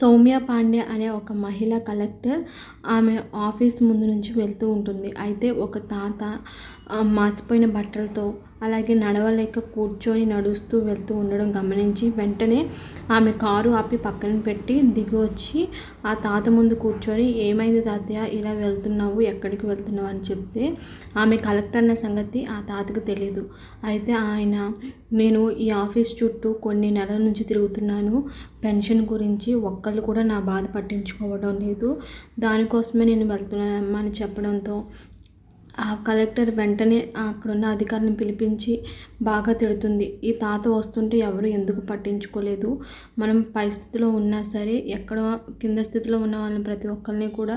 సౌమ్య పాండే అనే ఒక మహిళ కలెక్టర్ ఆమె ఆఫీస్ ముందు నుంచి వెళ్తూ ఉంటుంది. అయితే ఒక తాత మాసిపోయిన బట్టలతో అలాగే నడవలేక కూర్చొని నడుస్తూ వెళ్తూ ఉండడం గమనించి వెంటనే ఆమె కారు ఆపి పక్కన పెట్టి దిగి వచ్చి ఆ తాత ముందు కూర్చొని ఏమైంది తాతయ్య? ఇలా వెళ్తున్నావు ఎక్కడికి వెళ్తున్నావు? అని చెప్తే ఆమె కలెక్టర్ అన్న సంగతి ఆ తాతకు తెలియదు అయితే ఆయన నేను ఈ ఆఫీస్ చుట్టూ కొన్ని నెలల నుంచి తిరుగుతున్నాను. పెన్షన్ గురించి ఒక్కళ్ళు కూడా నా బాధ పట్టించుకోవడం లేదు. దానికోసమే నేను వెళ్తున్నానమ్మా అని చెప్పడంతో ఆ కలెక్టర్ వెంటనే అక్కడున్న అధికారిని పిలిపించి బాగా తిడుతుంది. ఈ తాత వస్తుంటే ఎవరు ఎందుకు పట్టించుకోలేదు? మనం పై స్థితిలో ఉన్నా సరే ఎక్కడ కింద స్థితిలో ఉన్న వాళ్ళని ప్రతి ఒక్కరిని కూడా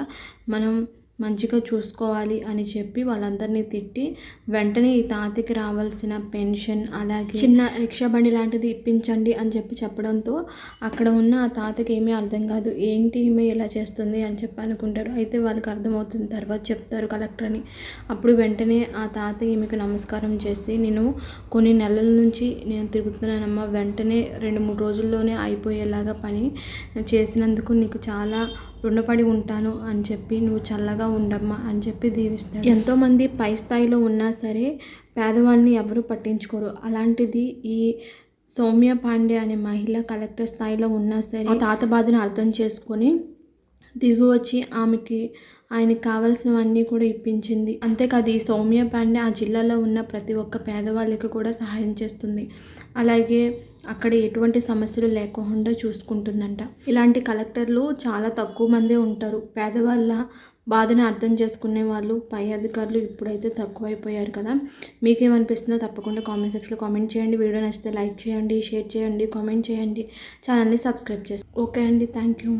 మనం మంచిగా చూసుకోవాలి అని చెప్పి వాళ్ళందరినీ తిట్టి వెంటనే ఈ తాతకి రావాల్సిన పెన్షన్ అలాగే చిన్న రిక్షా బండి లాంటిది ఇప్పించండి అని చెప్పి చెప్పడంతో అక్కడ ఉన్న ఆ తాతకి ఏమీ అర్థం కాదు ఏంటి ఈమె ఇలా చేస్తుంది? అని చెప్పి అనుకుంటారు. అయితే వాళ్ళకి అర్థమవుతుంది తర్వాత చెప్తారు కలెక్టర్ని అప్పుడు వెంటనే ఆ తాత ఈమెకు నమస్కారం చేసి నేను కొన్ని నెలల నుంచి నేను తిరుగుతున్నానమ్మా వెంటనే రెండు మూడు రోజుల్లోనే అయిపోయేలాగా పని చేసినందుకు నీకు చాలా రుణపడి ఉంటాను అని చెప్పి నువ్వు చల్లగా ఉండమ్మా అని చెప్పి దీవిస్తాడు. ఎంతోమంది పై స్థాయిలో ఉన్నా సరే పేదవాళ్ళని ఎవరు పట్టించుకోరు. అలాంటిది ఈ సౌమ్య పాండే అనే మహిళ కలెక్టర్ స్థాయిలో ఉన్నా సరే తాత బాధను అర్థం చేసుకొని దిగి వచ్చి ఆమెకి ఆయనకి కావాల్సినవన్నీ కూడా ఇప్పించింది. అంతేకాదు ఈ సౌమ్య పాండే ఆ జిల్లాలో ఉన్న ప్రతి ఒక్క పేదవాళ్ళకి కూడా సహాయం చేస్తుంది. అలాగే అక్కడ ఎటువంటి సమస్యలు లేకుండా చూసుకుంటుందంట. ఇలాంటి కలెక్టర్లు చాలా తక్కువ మందే ఉంటారు. పేదవాళ్ళ బాధను అర్థం చేసుకునే వాళ్ళు పై అధికారులు ఇప్పుడైతే తక్కువైపోయారు కదా. మీకేమనిపిస్తుందో తప్పకుండా కామెంట్ సెక్షన్లో కామెంట్ చేయండి. వీడియో నచ్చితే లైక్ చేయండి షేర్ చేయండి కామెంట్ చేయండి. ఛానల్ని సబ్స్క్రైబ్ చేసి ఓకే అండి. Thank you.